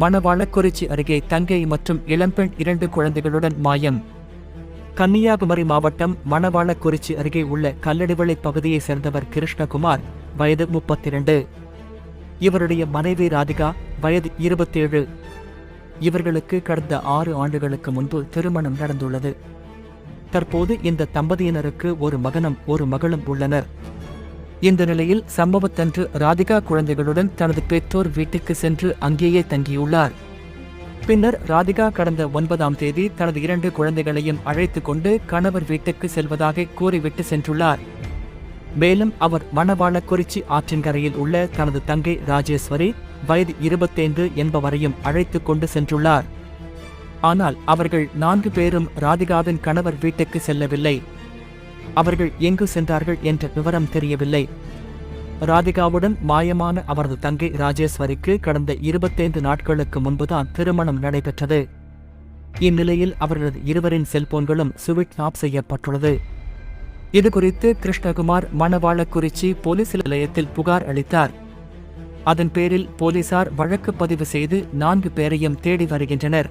மணவாளக்குறிச்சி அருகே தங்கை மற்றும் இளம்பெண் இரண்டு குழந்தைகளுடன் மாயம். கன்னியாகுமரி மாவட்டம் மணவாளக்குறிச்சி அருகே உள்ள கல்லடிவளை பகுதியைச் சேர்ந்தவர் கிருஷ்ணகுமார் வயது முப்பத்தி இரண்டு இவருடைய மனைவி ராதிகா வயது இருபத்தேழு. இவர்களுக்கு கடந்த ஆறு ஆண்டுகளுக்கு முன்பு திருமணம் நடந்துள்ளது. தற்போது இந்த தம்பதியினருக்கு ஒரு மகனும் ஒரு மகளும் உள்ளனர். இந்த நிலையில் சம்பவத்தன்று ராதிகா குழந்தைகளுடன் தனது பெற்றோர் வீட்டுக்கு சென்று அங்கேயே தங்கியுள்ளார். பின்னர் ராதிகா கடந்த ஒன்பதாம் தேதி தனது இரண்டு குழந்தைகளையும் அழைத்து கொண்டு கணவர் வீட்டுக்கு செல்வதாக கூறிவிட்டு சென்றுள்ளார். மேலும் அவர் மணவாளக்குறிச்சி ஆற்றின்கரையில் உள்ள தனது தங்கை ராஜேஸ்வரி வயது இருபத்தைந்து என்பவரையும் அழைத்து கொண்டு சென்றுள்ளார். ஆனால் அவர்கள் நான்கு பேரும் ராதிகாவின் கணவர் வீட்டுக்கு செல்லவில்லை. அவர்கள் எங்கு சென்றார்கள் என்ற விவரம் தெரியவில்லை. ராதிகாவுடன் மாயமான அவரது தங்கை ராஜேஸ்வரிக்கு கடந்த இருபத்தைந்து நாட்களுக்கு முன்புதான் திருமணம் நடைபெற்றது. இந்நிலையில் அவர்களது இருவரின் செல்போன்களும் சுவிட்ச் ஆஃப் செய்யப்பட்டுள்ளது. இதுகுறித்து கிருஷ்ணகுமார் மணவாளக்குறிச்சி போலீஸ் நிலையத்தில் புகார் அளித்தார். அதன் பேரில் போலீசார் வழக்கு பதிவு செய்து நான்கு பேரையும் தேடி வருகின்றனர்.